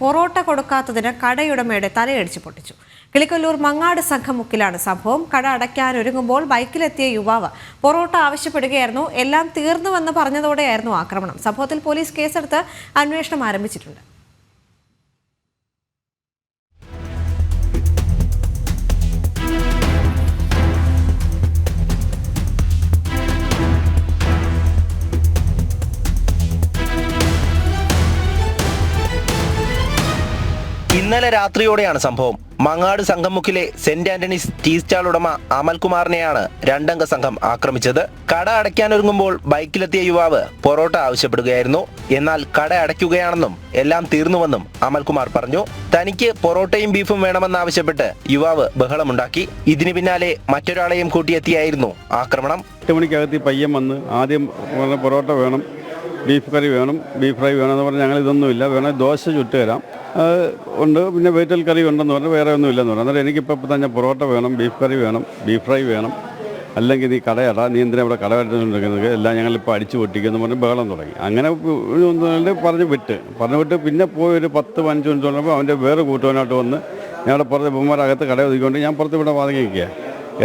പൊറോട്ട കൊടുക്കാത്തതിന് കടയുടമയുടെ തലയടിച്ച് പൊട്ടിച്ചു. കിളിക്കൊല്ലൂർ മങ്ങാട് സംഘമുക്കിലാണ് സംഭവം. കട അടയ്ക്കാനൊരുങ്ങുമ്പോൾ ബൈക്കിലെത്തിയ യുവാവ് പൊറോട്ട ആവശ്യപ്പെടുകയായിരുന്നു. എല്ലാം തീർന്നുവെന്ന് പറഞ്ഞതോടെയായിരുന്നു ആക്രമണം. സംഭവത്തിൽ പോലീസ് കേസെടുത്ത് അന്വേഷണം ആരംഭിച്ചിട്ടുണ്ട്. ഇന്നലെ രാത്രിയോടെയാണ് സംഭവം. മങ്ങാട് സംഘമുക്കിലെ സെന്റ് ആന്റണീസ് ടീ സ്റ്റാൾ ഉടമ അമൽകുമാറിനെയാണ് രണ്ടംഗ സംഘം ആക്രമിച്ചത്. കട അടയ്ക്കാനൊരുങ്ങുമ്പോൾ ബൈക്കിലെത്തിയ യുവാവ് പൊറോട്ട ആവശ്യപ്പെടുകയായിരുന്നു. എന്നാൽ കട അടയ്ക്കുകയാണെന്നും എല്ലാം തീർന്നുവെന്നും അമൽകുമാർ പറഞ്ഞു. തനിക്ക് പൊറോട്ടയും ബീഫും വേണമെന്നാവശ്യപ്പെട്ട് യുവാവ് ബഹളമുണ്ടാക്കി. ഇതിനു പിന്നാലെ മറ്റൊരാളെയും കൂട്ടിയെത്തിയായിരുന്നു ആക്രമണം. എട്ട് മണിക്കകത്ത് പയ്യൻ വന്ന് ആദ്യം പൊറോട്ട വേണം. ബീഫ് കറി വേണം ബീഫ് ഫ്രൈ വേണമെന്ന് പറഞ്ഞാൽ ഞങ്ങൾ ഇതൊന്നുമില്ല. വേണമെങ്കിൽ ദോശ ചുട്ട് തരാം. ഉണ്ട്. പിന്നെ വെജിറ്റൽ കറി ഉണ്ടെന്ന് പറഞ്ഞാൽ വേറെ ഒന്നും ഇല്ലെന്ന് പറഞ്ഞു. അന്നേരം എനിക്കിപ്പോൾ തന്നെ പൊറോട്ട വേണം ബീഫ് കറി വേണം ബീഫ് ഫ്രൈ വേണം. അല്ലെങ്കിൽ നീ കടയട നീ എന്തിനാ ഇവിടെ കട വെട്ടുകൊണ്ടിരിക്കുന്നത് എല്ലാം ഞങ്ങളിപ്പോൾ അടിച്ചു പൊട്ടിക്കുന്നു പറഞ്ഞ് ബഹളം തുടങ്ങി. അങ്ങനെ പറഞ്ഞ് വിട്ട്. പറഞ്ഞു വിട്ട് പിന്നെ പോയി ഒരു പത്ത് പതിനഞ്ച് മിനിറ്റ് തുടങ്ങുമ്പോൾ അവന്റെ വേറെ കൂട്ടുവാനായിട്ട് വന്ന് ഞങ്ങളുടെ പുറത്ത് ബൊമ്മമാരകത്ത് കട ഒതുക്കിക്കൊണ്ട് ഞാൻ പുറത്ത് ഇവിടെ വാങ്ങി നിൽക്കുക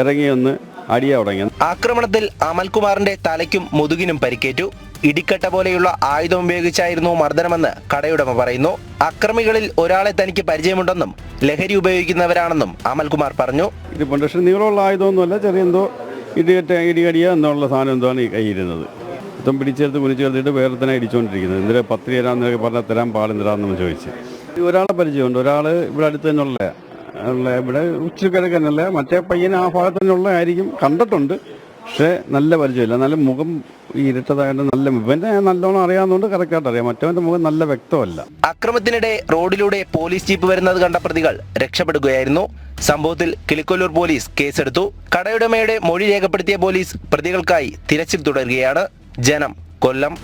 ഇറങ്ങി ഒന്ന് അടിയാ തുടങ്ങി. ആക്രമണത്തിൽ അമൽകുമാറിന്റെ തലയ്ക്കും മുതുകിനും പരിക്കേറ്റു. ഇടിക്കട്ട പോലെയുള്ള ആയുധം ഉപയോഗിച്ചായിരുന്നു മർദ്ദനമെന്ന് കടയുടമ പറയുന്നു. അക്രമികളിൽ ഒരാളെ തനിക്ക് പരിചയമുണ്ടെന്നും ലഹരി ഉപയോഗിക്കുന്നവരാണെന്നും അമൽകുമാർ പറഞ്ഞു. നീളമുള്ള ആയുധമൊന്നുമല്ല ചെറിയ എന്തോ ഇടികറ്റ ഇടികടിയ എന്നുള്ള സാധനം എന്താണ് ഈ കയ്യിരുന്നത് ഇപ്പം പിടിച്ചെടുത്ത് ചേർത്തിട്ട് വേറെ തന്നെ ഇടിച്ചുകൊണ്ടിരിക്കുന്നത് എന്തിനാ പത്ത് തരാന്നൊക്കെ പറഞ്ഞാൽ തരാൻ പാടുന്നില്ലാന്ന് ചോദിച്ച്. ഒരാളെ പരിചയമുണ്ട്. ഒരാൾ ഇവിടെ അടുത്ത് തന്നെയുള്ള ഇവിടെ ഉച്ചക്കിഴക്കനല്ല മറ്റേ പയ്യൻ ആ ഭാഗത്ത് തന്നെയുള്ള ആയിരിക്കും കണ്ടിട്ടുണ്ട്. പക്ഷേ നല്ല പരിചയമില്ല. നല്ല മുഖം ഇരട്ടതായിട്ട് നല്ല ഇവന്റെ നല്ലോണം അറിയാവുന്നതുകൊണ്ട് കറക്റ്റായിട്ട് അറിയാം. മറ്റവന്റെ മുഖം നല്ല വ്യക്തമല്ല. അക്രമത്തിനിടെ റോഡിലൂടെ പോലീസ് ജീപ്പ് വരുന്നത് കണ്ട പ്രതികൾ രക്ഷപ്പെടുകയായിരുന്നു. സംഭവത്തിൽ കിളിക്കൊല്ലൂർ പോലീസ് കേസെടുത്തു. കടയുടമയുടെ മൊഴി രേഖപ്പെടുത്തിയ പോലീസ് പ്രതികൾക്കായി തിരച്ചിൽ തുടരുകയാണ്. ജനം കൊല്ലം.